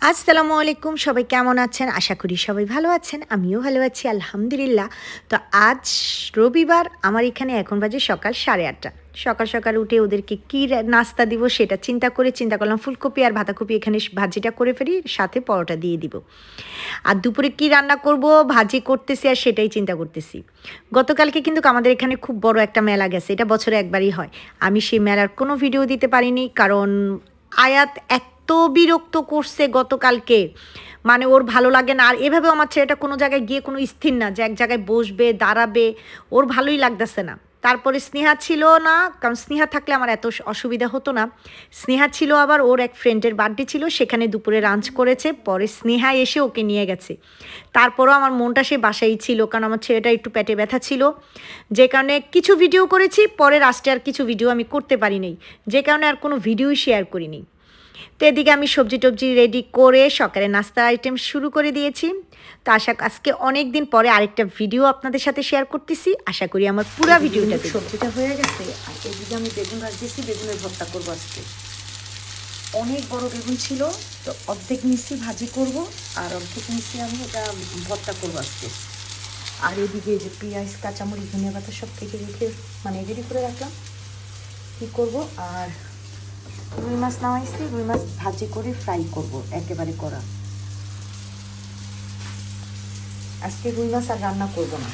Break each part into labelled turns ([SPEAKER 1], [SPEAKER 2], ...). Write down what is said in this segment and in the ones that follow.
[SPEAKER 1] আসসালামু আলাইকুম, সবাই কেমন আছেন? আশা করি সবাই ভালো আছেন, আমিও ভালো আছি, আলহামদুলিল্লাহ। তো আজ রবিবার, আমার এখানে এখন বাজে সকাল সাড়ে আটটা। সকাল সকাল উঠে ওদেরকে কী নাস্তা দিব সেটা চিন্তা করে চিন্তা করলাম, ফুলকপি আর বাঁধাকপি এখানে ভাজিটা করে ফেলি, সাথে পরোটা দিয়ে দিব। আর দুপুরে কি রান্না করব, ভাজি করতেছি আর সেটাই চিন্তা করতেছি। গতকালকে কিন্তু আমাদের এখানে খুব বড় একটা মেলা গেছে, এটা বছরে একবারই হয়। আমি সেই মেলার কোনো ভিডিও দিতে পারিনি, কারণ আয়াত এত বিরক্ত করছে গতকালকে। মানে ওর ভালো লাগে না। আর এভাবে আমার ছেলেটা কোনো জায়গায় গিয়ে কোনো স্থির না যে এক জায়গায় বসবে, দাঁড়াবে, ওর ভালোই লাগতেছে না। তারপরে স্নেহা ছিল না, কারণ স্নেহা থাকলে আমার এত অসুবিধা হতো না। স্নেহা ছিল আবার ওর এক ফ্রেন্ডের বার্থডে ছিল, সেখানে দুপুরে লাঞ্চ করেছে, পরে স্নেহা এসে ওকে নিয়ে গেছে। তারপরও আমার মনটা সে বাসাই ছিল, কারণ আমার ছেলেটা একটু পেটে ব্যথা ছিল। যে কারণে কিছু ভিডিও করেছি, পরে লাস্টে আর কিছু ভিডিও আমি করতে পারিনি যে কারণে আর কোনো ভিডিওই শেয়ার করিনি। তো এদিকে আমি সবজি টবজি রেডি করে সকালে নাস্তার আইটেম শুরু করে দিয়েছি। তো আশা আজকে অনেক দিন পরে আরেকটা ভিডিও আপনাদের সাথে শেয়ার করতেছি। আশা করি আমার পুরো ভিডিওটা সবজিটা হয়ে গেছে। আর এদিকে আমি বেগুন ভাজতেছি, বেগুনের ভর্তা করব আজকে। অনেক বড় বেগুন ছিল, তো অর্ধেক মিশি ভাজি করব, আর অর্ধেক মিশি আমি এটা ভর্তা করব আজকে। আর এদিকে যে পেঁয়াজ, কাঁচামরিচ, ধনিয়া পাতা সব কেটে রেখে মানে রেডি করে রাখলাম। কী করব? আর রুই মাছ নামাইছি রুই মাছ ভাজি করে ফ্রাই করব, একেবারে করা আজকে রুই মাছ আর রান্না করব না।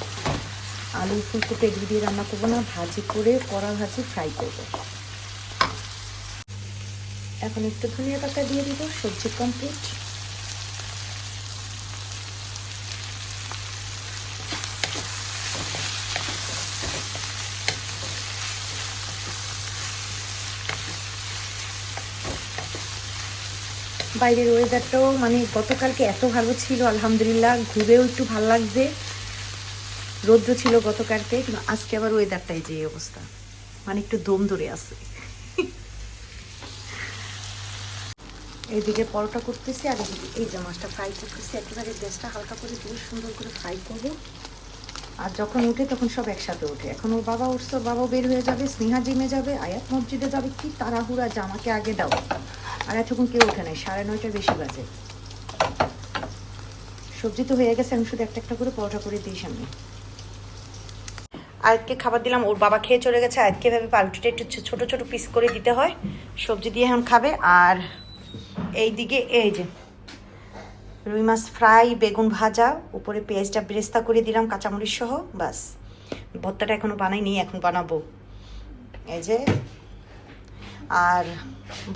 [SPEAKER 1] আলু ফুলকপি এগুলো দিয়ে রান্না করব না, ভাজি করে কড়া ভাজি ফ্রাই করব। এখন একটু ধনিয়া পাতা দিয়ে দিব, সবজি কমপ্লিট বাইরের ওয়েদারটাও মানে গতকালকে এত ভালো ছিল, আলহামদুলিল্লাহ। ঘুরেও একটু ভালো লাগছে। রৌদ্র ছিল গতকালকে, কিন্তু আজকে আবার ওয়েদারটাই যে অবস্থা। মানে একটু দম ধরে আছে। এইদিকে পরোটা করতেছি, আর এই যে মাছটা ফ্রাই করতেছি, একেবারে গ্যাসটা হালকা করে দিয়ে সুন্দর করে ফ্রাই করব। আর যখন উঠে তখন সব একসাথে ওঠে এখন ওর বাবা উঠছে বাবাও বের হয়ে যাবে, স্নেহা জিমে যাবে, আয়াত মসজিদে যাবে, কি তাড়াহুড়া জামাকে আগে দাও। আর এতক্ষণ কেউ ওঠে নাই, সাড়ে নয়টা বেশি বাজে। সবজি তো হয়ে গেছে, আমি শুধু একটা একটা করে পরোটা করে দিই সামনে। আজকে খাবার দিলাম, ওর বাবা খেয়ে চলে গেছে, আজকে ভাবে পাউরুটিটা একটু ছোটো ছোট পিস করে দিতে হয়। সবজি দিয়ে এখন খাবে, আর এই দিকে এই যে রুই মাছ ফ্রাই, বেগুন ভাজা, উপরে পেঁয়াজটা বেরেস্তা করে দিলাম, কাঁচামরিচ সহ, বাস। ভর্তাটা এখনও বানাইনি, এখন বানাবো। এই যে আর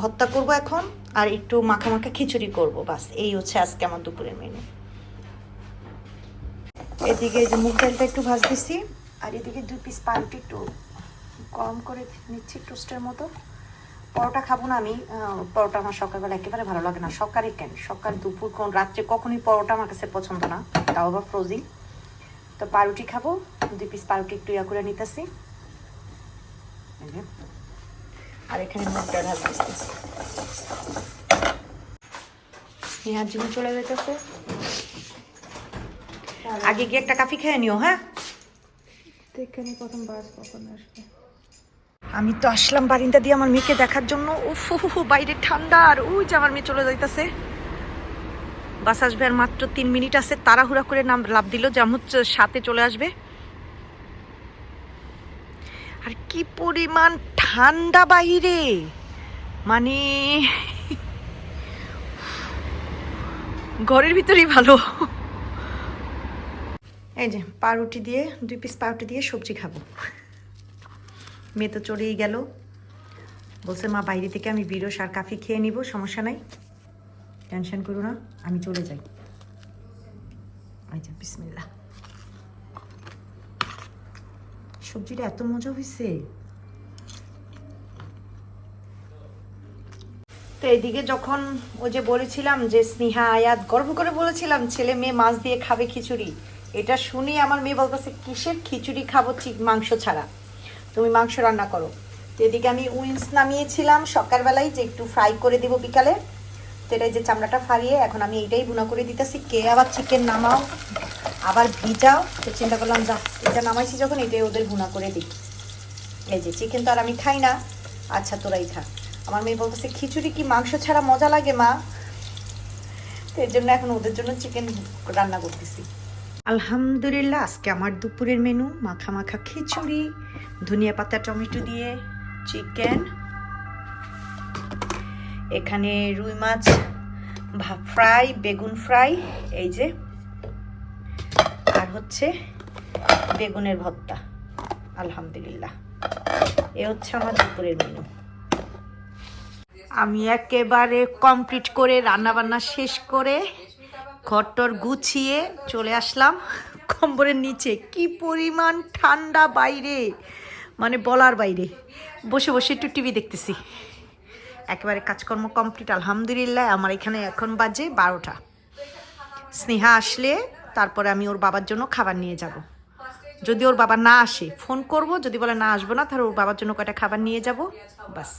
[SPEAKER 1] ভর্তা করব এখন, আর একটু মাখা মাখা খিচুড়ি করব, বাস। এই হচ্ছে আজকে আমার দুপুরের মেনু এদিকে যে মুগ ডালটা একটু ভাজতেছি, আর এদিকে দুই পিস পাউরুটি একটু গরম করে নিচ্ছি টোস্টের মতো। পরোটা খাব না আমি পরোটা আমার সকালবেলা একেবারে ভালো লাগে না। সকালে কেন? সকাল, দুপুর, কোন রাত্রে কখনই পরোটা আমার কাছে পছন্দ না। তাও আবার ফ্রোজিং তো পাউরুটি খাব, দুই পিস পাউরুটি একটু ইয়া করে নিতেছি। আর এখানে মুগ ডাল ভাজতেছি স্নেহার জীবন চলে যেতেছে। আগে গিয়ে একটা কাফি খেয়ে নিও হ্যাঁ?
[SPEAKER 2] এখানে প্রথম বাস কখন আসবে?
[SPEAKER 1] আমি তো আসলাম বারিন্দা দিয়ে আমার মেয়েকে দেখার জন্য। উফ বাইরে ঠান্ডা আর ওই যে আমার মেয়ে চলে যাইতেছে। বাস আসবে আর মাত্র তিন মিনিট আছে। তাড়াহুড়া করে নাম লাভ দিল যে আমি হচ্ছে সাথে চলে আসবে। আর কি পরিমাণ ঠান্ডা বাইরে মানে ঘরের ভিতরেই ভালো। এই যে, পাউরুটি দিয়ে, দুই পিস পাউরুটি দিয়ে সবজি খাব। মেয়ে তো চলেই গেল। বলছে, মা, বাইরে থেকে আমি বিরো সার কাফি খেয়ে নিব, সমস্যা নাই। টেনশন করো না, আমি চলে যাই। আচ্ছা বিসমিল্লা সবজিটা এত মজা হয়েছে তো এইদিকে যখন ও যে বলেছিলাম যে স্নেহা আয়াত, গর্ব করে বলেছিলাম, ছেলে মেয়ে মাছ দিয়ে খাবে খিচুড়ি। এটা শুনি আমার মেয়ে বলতেছে, কিসের খিচুড়ি খাব ঠিক মাংস ছাড়া? তুমি মাংস রান্না করো। তো এদিকে আমি উইন্স নামিয়েছিলাম সকালবেলায় যে একটু ফ্রাই করে দিব বিকালে। তো এটা এই যে চামড়াটা ফারিয়ে, এখন আমি এইটাই ভুনা করে দিতেছি। কে আবার চিকেন নামাও? আবার ভিজাও। তো চিন্তা করলাম, যা, এটা নামাইছি যখন, এটাই ওদের ভুনা করে দিই। এই যে, চিকেন তো আর আমি খাই না। আচ্ছা তোরাই খা আমার মেয়ে বলতেছে, খিচুড়ি কি মাংস ছাড়া মজা লাগে মা? তো এর জন্য এখন ওদের জন্য চিকেন রান্না করতেছি। আলহামদুলিল্লাহ, আজকে আমার দুপুরের মেনু মাখা মাখা খিচুড়ি, ধনিয়া পাতা, টমেটো দিয়ে চিকেন। এখানে রুই মাছ ফ্রাই, বেগুন ফ্রাই, এই যে। হচ্ছে বেগুনের ভর্তা। আলহামদুলিল্লাহ। এ হচ্ছে আমার দুপুরের মেনু আমি একেবারে কমপ্লিট করে রান্না বান্না শেষ করে ঘরটর গুছিয়ে চলে আসলাম কম্বরের নিচে। কি পরিমাণ ঠান্ডা বাইরে। মানে বলার বাইরে। বসে বসে একটু টিভি দেখতেছি। একেবারে কাজকর্ম কমপ্লিট আলহামদুলিল্লাহ। আমার এখানে এখন বাজে বারোটা। স্নেহা আসলে তারপরে আমি ওর বাবার জন্য খাবার নিয়ে যাব। যদি ওর বাবা না আসে, ফোন করব, যদি বলে না আসব না, তাহলে ওর বাবার জন্য কয়টা খাবার নিয়ে যাব। বাস।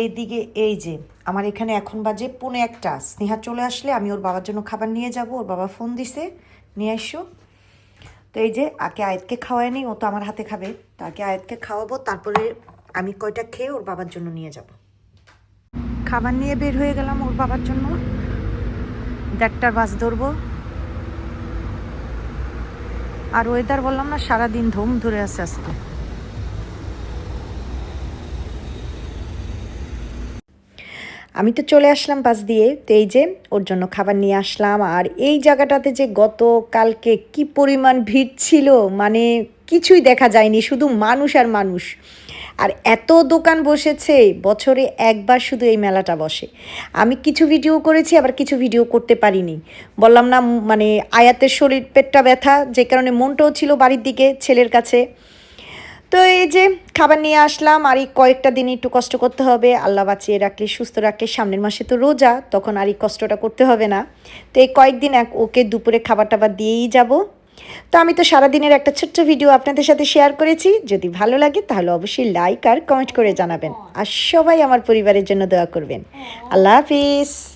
[SPEAKER 1] এই দিকে এই যে, আমার এখানে এখন বাজে পৌনে একটা। স্নেহা চলে আসলে, আমি ওর বাবার জন্য খাবার নিয়ে যাব। ওর বাবা ফোন দিছে, নিয়ে আসো। তো এই যে আগে আয়াতকে খাওয়াই নি ও তো আমার হাতে খাবে। তো আগে আয়াতকে খাওয়াবো, তারপরে আমি কয়টা খেয়ে ওর বাবার জন্য নিয়ে যাব। খাবার নিয়ে বের হয়ে গেলাম ওর বাবার জন্য। দেড়টার বাস ধরবো। আর ওয়েদার বললাম না, সারাদিন ধুম ধরে আছে আজকে। আমি তো চলে আসলাম পাশ দিয়ে, তো এই যে ওর জন্য খাবার নিয়ে আসলাম। আর এই জায়গাটাতে যে গত কালকে কি পরিমাণ ভিড় ছিল মানে কিছুই দেখা যায়নি, শুধু মানুষ আর মানুষ। আর এত দোকান বসেছে, বছরে একবার শুধু এই মেলাটা বসে। আমি কিছু ভিডিও করেছি, আবার কিছু ভিডিও করতে পারিনি। বললাম না মানে আয়াতের শরীর, পেটটা ব্যথা, যে কারণে মনটাও ছিল বাড়ির দিকে, ছেলের কাছে। তো এই যে খাবার নিয়ে আসলাম, আর এই কয়েকটা দিন একটু কষ্ট করতে হবে, আল্লাহ বাঁচিয়ে রাখলে, সুস্থ রাখলে, সামনের মাসে তো রোজা, তখন আর এই কষ্টটা করতে হবে না। তো এই কয়েকদিন এক ওকে দুপুরে খাবার টাবার দিয়েই যাব। তো আমি তো সারাদিনের একটা ছোট্ট ভিডিও আপনাদের সাথে শেয়ার করেছি। যদি ভালো লাগে তাহলে অবশ্যই লাইক আর কমেন্ট করে জানাবেন। আর সবাই আমার পরিবারের জন্য দোয়া করবেন। আল্লাহ হাফিজ।